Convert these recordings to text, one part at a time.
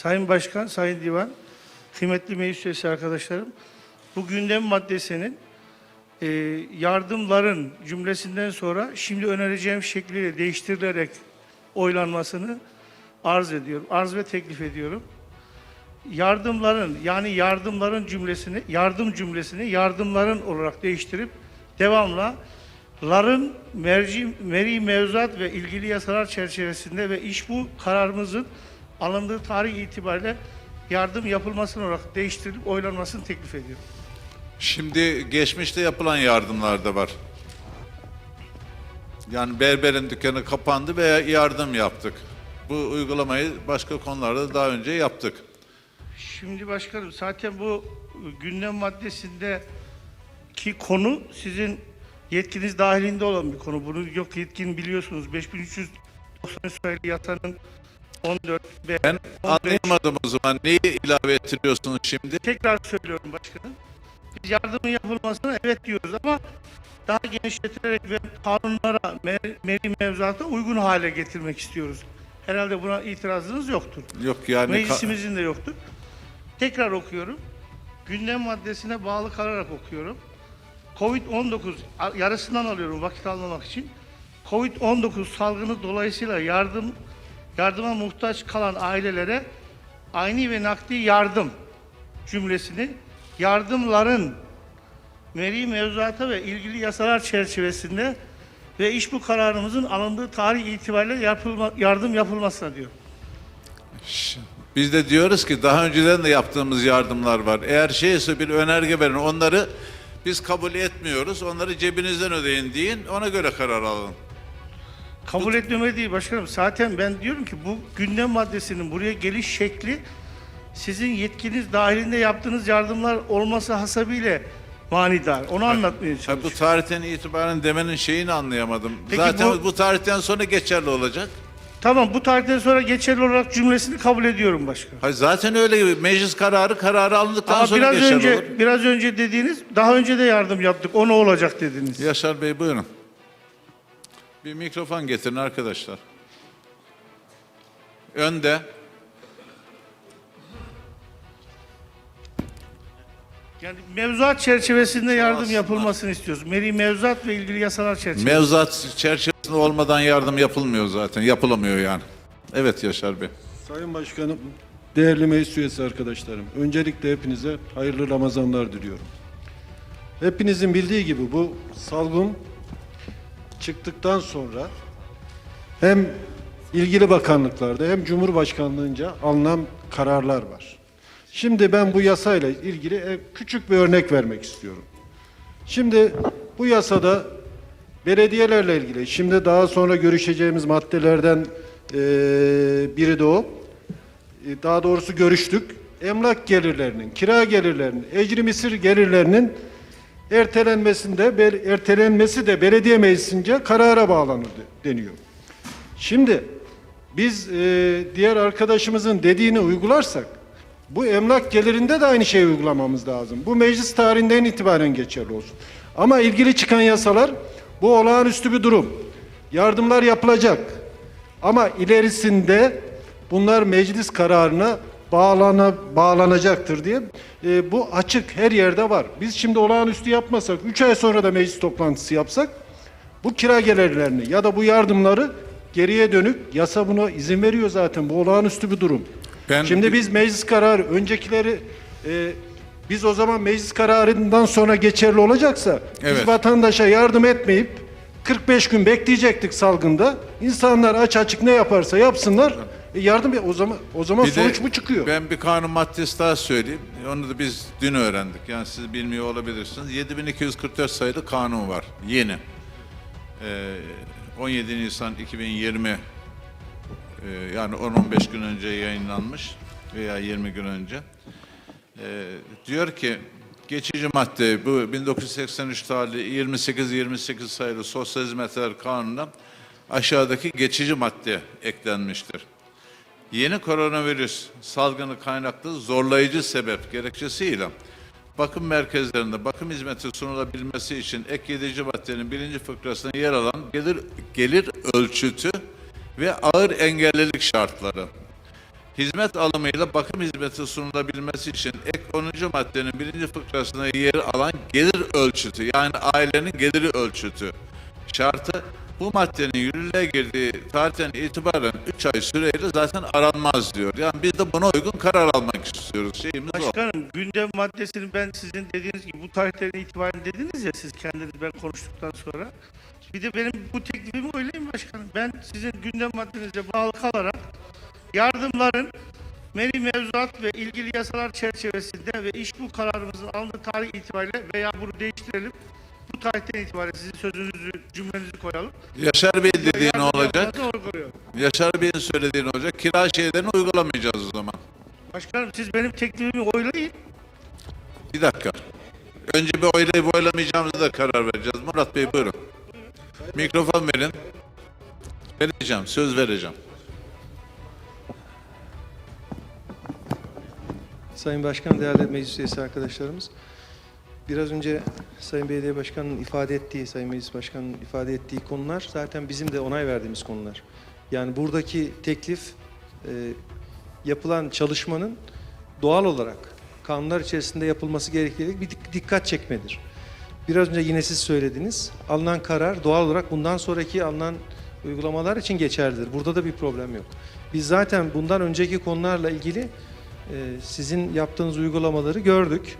Sayın Başkan, Sayın Divan, kıymetli meclis üyesi arkadaşlarım, bu gündem maddesinin e, yardımların cümlesinden sonra şimdi önereceğim şekliyle değiştirilerek oylanmasını arz ediyorum. Arz ve teklif ediyorum. Yardımların yani yardımların cümlesini, yardım cümlesini yardımların olarak değiştirip devamla ların merci, meri mevzuat ve ilgili yasalar çerçevesinde ve iş bu kararımızın alındığı tarih itibariyle yardım yapılmasını olarak değiştirilip oylanmasını teklif ediyorum. Şimdi geçmişte yapılan yardımlar da var. Yani berberin dükkanı kapandı veya yardım yaptık. Bu uygulamayı başka konularda daha önce yaptık. Şimdi başkanım zaten bu gündem maddesinde ki konu sizin yetkiniz dahilinde olan bir konu. Bunu yok yetkin biliyorsunuz. 5390 sayılı yasanın 14 ve Ben 15 anlayamadım o zaman. Neyi ilave ettiriyorsunuz şimdi? tekrar söylüyorum başkanım. Biz yardımın yapılmasına evet diyoruz ama daha genişleterek ve kanunlara, me- meri mevzuata uygun hale getirmek istiyoruz. Herhalde buna itirazınız yoktur. Yok yani Meclisimizin de yoktur. Tekrar okuyorum. Gündem maddesine bağlı kalarak okuyorum. Covid-19 a- yarısından alıyorum vakit almamak için. Covid-19 salgını dolayısıyla yardım yardıma muhtaç kalan ailelere aynı ve nakdi yardım cümlesini yardımların meri mevzuata ve ilgili yasalar çerçevesinde ve iş bu kararımızın alındığı tarih itibariyle yapılma, yardım yapılmasına diyor. biz de diyoruz ki daha önceden de yaptığımız yardımlar var. Eğer şeyse bir önerge verin onları biz kabul etmiyoruz. Onları cebinizden ödeyin deyin. Ona göre karar alın. Kabul etmeme değil başkanım. Zaten ben diyorum ki bu gündem maddesinin buraya geliş şekli sizin yetkiniz dahilinde yaptığınız yardımlar olması hasabıyla manidar. Onu anlatmaya Ha, bu çalışıyorum. tarihten itibaren demenin şeyini anlayamadım. Peki Zaten bu- bu... tarihten sonra geçerli olacak. Tamam bu tarihten sonra geçerli olarak cümlesini kabul ediyorum başkanım. Hayır, zaten öyle gibi meclis kararı kararı alındıktan Ama sonra biraz geçerli önce olur. biraz önce dediğiniz daha önce de yardım yaptık. O ne olacak dediniz. Yaşar Bey buyurun. Bir mikrofon getirin arkadaşlar. Önde. Yani mevzuat çerçevesinde yardım yapılmasını istiyoruz. Meri mevzuat ve ilgili yasalar çerçevesinde. Mevzuat çerçevesinde olmadan yardım yapılmıyor zaten. Yapılamıyor yani. Evet Yaşar Bey. Sayın Başkanım, değerli meclis üyesi arkadaşlarım, öncelikle hepinize hayırlı Ramazanlar diliyorum. Hepinizin bildiği gibi bu salgın çıktıktan sonra hem ilgili bakanlıklarda hem Cumhurbaşkanlığınca alınan kararlar var. Şimdi ben bu yasayla ilgili e, küçük bir örnek vermek istiyorum. Şimdi bu yasada belediyelerle ilgili, şimdi daha sonra görüşeceğimiz maddelerden eee, biri de o. E, Daha doğrusu görüştük. Emlak gelirlerinin, kira gelirlerinin, ecri misir gelirlerinin ertelenmesinde ertelenmesi de belediye meclisince karara bağlanır de- deniyor. Şimdi biz e, diğer arkadaşımızın dediğini uygularsak bu emlak gelirinde de aynı şeyi uygulamamız lazım. Bu meclis tarihinden itibaren geçerli olsun. Ama ilgili çıkan yasalar bu olağanüstü bir durum. Yardımlar yapılacak. Ama ilerisinde bunlar meclis kararına bağlana, bağlanacaktır diye e, bu açık her yerde var. Biz şimdi olağanüstü yapmasak, 3 ay sonra da meclis toplantısı yapsak bu kira gelirlerini ya da bu yardımları geriye dönük yasa buna izin veriyor zaten. Bu olağanüstü bir durum. Ben- Şimdi biz meclis kararı öncekileri e, biz o zaman meclis kararından sonra geçerli olacaksa Evet. biz vatandaşa yardım etmeyip 45 gün bekleyecektik salgında. İnsanlar aç açık ne yaparsa yapsınlar. E, yardım o zaman o zaman Bir de sonuç bu çıkıyor. Ben bir kanun maddesi daha söyleyeyim. Onu da biz dün öğrendik. Yani siz bilmiyor olabilirsiniz. 7244 sayılı kanun var. Yeni. Ee, 17 Nisan 2020 e, yani 10-15 gün önce yayınlanmış veya 20 gün önce. Ee, diyor ki geçici madde bu 1983 tarihli 28-28 sayılı Sosyal Hizmetler Kanunu'na aşağıdaki geçici madde eklenmiştir. Yeni koronavirüs salgını kaynaklı zorlayıcı sebep gerekçesiyle bakım merkezlerinde bakım hizmeti sunulabilmesi için ek yedici maddenin birinci fıkrasına yer alan gelir, gelir ölçütü ve ağır engellilik şartları hizmet alımıyla bakım hizmeti sunulabilmesi için ek 10. maddenin birinci fıkrasına yer alan gelir ölçütü yani ailenin geliri ölçütü şartı bu maddenin yürürlüğe girdiği tarihten itibaren 3 ay süreyle zaten aranmaz diyor. Yani biz de buna uygun karar almak istiyoruz. Şeyimiz o. Başkanım gündem maddesini ben sizin dediğiniz gibi bu tarihten itibaren dediniz ya siz kendiniz ben konuştuktan sonra. Bir de benim bu teklifimi oylayın başkanım. Ben sizin gündem maddenize bağlı kalarak yardımların meri mevzuat ve ilgili yasalar çerçevesinde ve iş bu kararımızın alındığı tarih itibariyle veya bunu değiştirelim. Bu tarihten itibaren sizin sözünüzü, cümlenizi koyalım. Yaşar Bey dediği ne olacak? Yaşar Bey'in söylediği ne olacak? Kira şeylerini uygulamayacağız o zaman. Başkanım siz benim teklifimi oylayın. Bir dakika. Önce bir oylayıp oylamayacağımıza da karar vereceğiz. Murat Bey buyurun. Mikrofon verin. Vereceğim, söz vereceğim. Sayın Başkan, değerli meclis üyesi arkadaşlarımız. Biraz önce Sayın Belediye Başkanı'nın ifade ettiği, Sayın Meclis Başkanı'nın ifade ettiği konular zaten bizim de onay verdiğimiz konular. Yani buradaki teklif e, yapılan çalışmanın doğal olarak kanunlar içerisinde yapılması gerektiği bir dik- dikkat çekmedir. Biraz önce yine siz söylediniz. Alınan karar doğal olarak bundan sonraki alınan uygulamalar için geçerlidir. Burada da bir problem yok. Biz zaten bundan önceki konularla ilgili e, sizin yaptığınız uygulamaları gördük.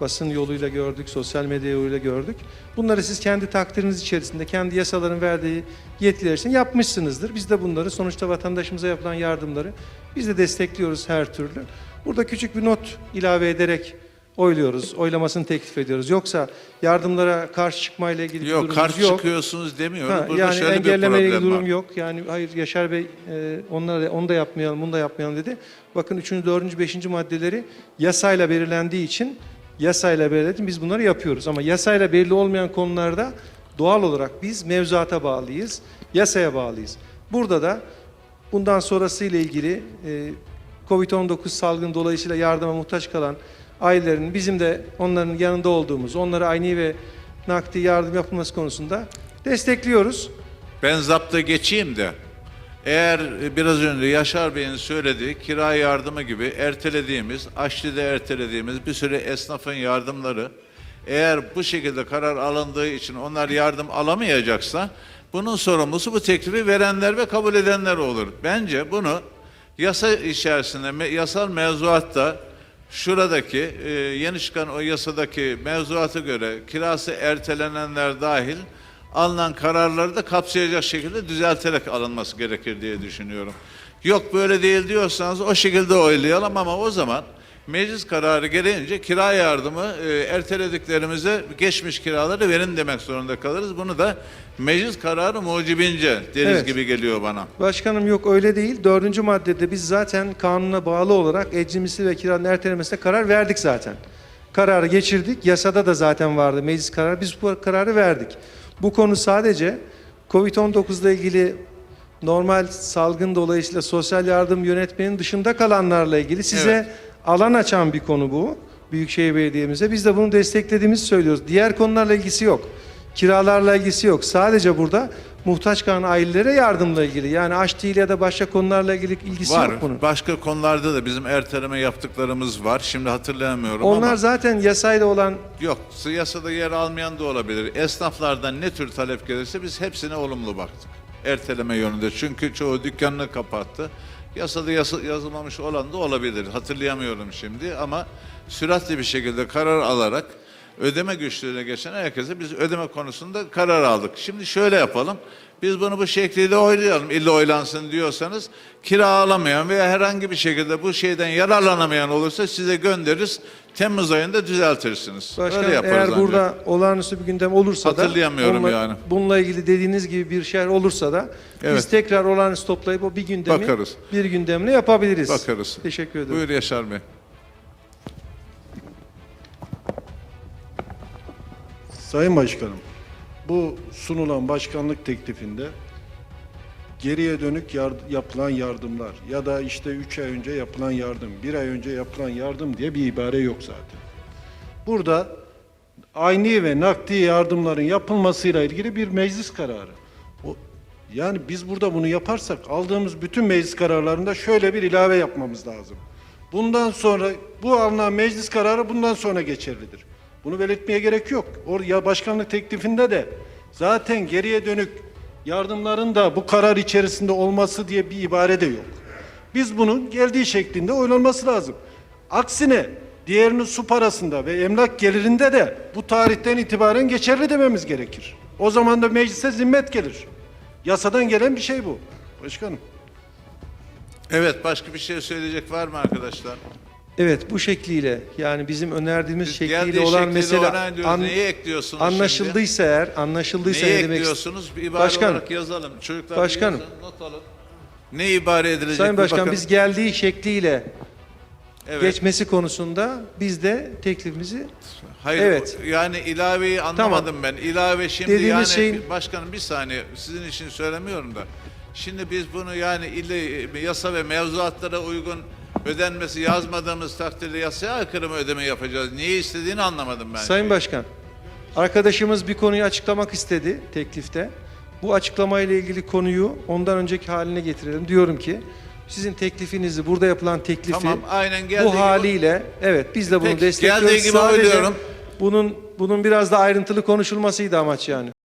Basın yoluyla gördük, sosyal medya yoluyla gördük. Bunları siz kendi takdiriniz içerisinde, kendi yasaların verdiği yetkiler için yapmışsınızdır. Biz de bunları sonuçta vatandaşımıza yapılan yardımları biz de destekliyoruz her türlü. Burada küçük bir not ilave ederek oyluyoruz, oylamasını teklif ediyoruz. Yoksa yardımlara karşı çıkmayla ilgili bir Yok, durumumuz karşı yok. çıkıyorsunuz demiyorum. Ha, Burada yani şöyle bir engellemeyle ilgili durum var. yok. Yani hayır Yaşar Bey e, onları onu da yapmayalım, bunu da yapmayalım dedi. Bakın 3. 4. 5. maddeleri yasayla belirlendiği için yasayla belirledim. Biz bunları yapıyoruz. Ama yasayla belirli olmayan konularda doğal olarak biz mevzuata bağlıyız, yasaya bağlıyız. Burada da bundan sonrası ile ilgili e, Covid-19 salgını dolayısıyla yardıma muhtaç kalan ailelerin bizim de onların yanında olduğumuz, onlara aynı ve nakdi yardım yapılması konusunda destekliyoruz. Ben zapta geçeyim de eğer biraz önce Yaşar Bey'in söylediği kira yardımı gibi ertelediğimiz, Aşli'de ertelediğimiz bir süre esnafın yardımları eğer bu şekilde karar alındığı için onlar yardım alamayacaksa bunun sorumlusu bu teklifi verenler ve kabul edenler olur. Bence bunu yasa içerisinde, yasal mevzuatta şuradaki e, yeni çıkan o yasadaki mevzuata göre kirası ertelenenler dahil alınan kararları da kapsayacak şekilde düzelterek alınması gerekir diye düşünüyorum. Yok böyle değil diyorsanız o şekilde oylayalım ama o zaman meclis kararı gereğince kira yardımı e, ertelediklerimize geçmiş kiraları verin demek zorunda kalırız. Bunu da meclis kararı mucibince deriz Evet. gibi geliyor bana. Başkanım yok öyle değil. Dördüncü maddede biz zaten kanuna bağlı olarak ecrimisi ve kiranın ertelemesine karar verdik zaten. Kararı geçirdik. Yasada da zaten vardı meclis kararı. Biz bu kararı verdik. Bu konu sadece Covid-19 ile ilgili normal salgın dolayısıyla sosyal yardım yönetmenin dışında kalanlarla ilgili size Evet. alan açan bir konu bu. Büyükşehir Belediye'mize. Biz de bunu desteklediğimizi söylüyoruz. Diğer konularla ilgisi yok. Kiralarla ilgisi yok. Sadece burada muhtaç kalan ailelere yardımla ilgili. Yani aç değil ya da başka konularla ilgili ilgisi Var. yok bunun. Başka konularda da bizim erteleme yaptıklarımız var. Şimdi hatırlayamıyorum Onlar ama zaten yasayla olan yok. Yasada yer almayan da olabilir. Esnaflardan ne tür talep gelirse biz hepsine olumlu baktık. Erteleme yönünde. Çünkü çoğu dükkanını kapattı. Yasada yasa- yazılmamış olan da olabilir. Hatırlayamıyorum şimdi ama süratli bir şekilde karar alarak ödeme güçlüğüne geçen herkese biz ödeme konusunda karar aldık. Şimdi şöyle yapalım. Biz bunu bu şekliyle oylayalım. İlla oylansın diyorsanız kira alamayan veya herhangi bir şekilde bu şeyden yararlanamayan olursa size göndeririz. Temmuz ayında düzeltirsiniz. başkan Öyle yaparız eğer ancak. burada olağanüstü bir gündem olursa da Hatırlayamıyorum onunla- yani. Bununla ilgili dediğiniz gibi bir şey olursa da biz Evet. tekrar olağanüstü toplayıp o bir gündemi Bakarız. bir gündemle yapabiliriz. Bakarız. Teşekkür ederim. Buyur Yaşar Bey. Sayın Başkanım, bu sunulan başkanlık teklifinde geriye dönük yard- yapılan yardımlar ya da işte 3 ay önce yapılan yardım, 1 ay önce yapılan yardım diye bir ibare yok zaten. Burada ayni ve nakdi yardımların yapılmasıyla ilgili bir meclis kararı. O Yani biz burada bunu yaparsak aldığımız bütün meclis kararlarında şöyle bir ilave yapmamız lazım. Bundan sonra bu alınan meclis kararı bundan sonra geçerlidir. Bunu belirtmeye gerek yok. Oraya başkanlık teklifinde de zaten geriye dönük yardımların da bu karar içerisinde olması diye bir ibare de yok. Biz bunun geldiği şeklinde oylanması lazım. Aksine diğerinin su parasında ve emlak gelirinde de bu tarihten itibaren geçerli dememiz gerekir. O zaman da meclise zimmet gelir. Yasadan gelen bir şey bu. Başkanım. Evet başka bir şey söyleyecek var mı arkadaşlar? Evet bu şekliyle yani bizim önerdiğimiz Biz şekliyle geldiği olan şekliyle mesele oran diyoruz. an- Neyi ekliyorsunuz anlaşıldıysa eğer anlaşıldıysa Neyi ne demek ekliyorsunuz? Bir ibare Başkanım. olarak yazalım. Çocuklar Başkanım. bir yazın, not alın. Ne ibare edilecek? Sayın bir Başkan bakın. biz geldiği şekliyle evet. geçmesi konusunda biz de teklifimizi Hayır, Evet. yani ilaveyi anlamadım ben. İlave şimdi Dediğimiz yani şeyin- başkanım bir saniye sizin için söylemiyorum da. Şimdi biz bunu yani ille yasa ve mevzuatlara uygun ödenmesi yazmadığımız takdirde yasaya aykırı mı ödeme yapacağız? Niye istediğini anlamadım ben. Sayın Başkan arkadaşımız bir konuyu açıklamak istedi teklifte. Bu açıklamayla ilgili konuyu ondan önceki haline getirelim. Diyorum ki sizin teklifinizi burada yapılan teklifi Tamam, aynen geldiği bu gibi- haliyle evet biz de bunu Peki, destekliyoruz. geldiği gibi Sadece oyluyorum. Bunun bunun biraz da ayrıntılı konuşulmasıydı amaç yani.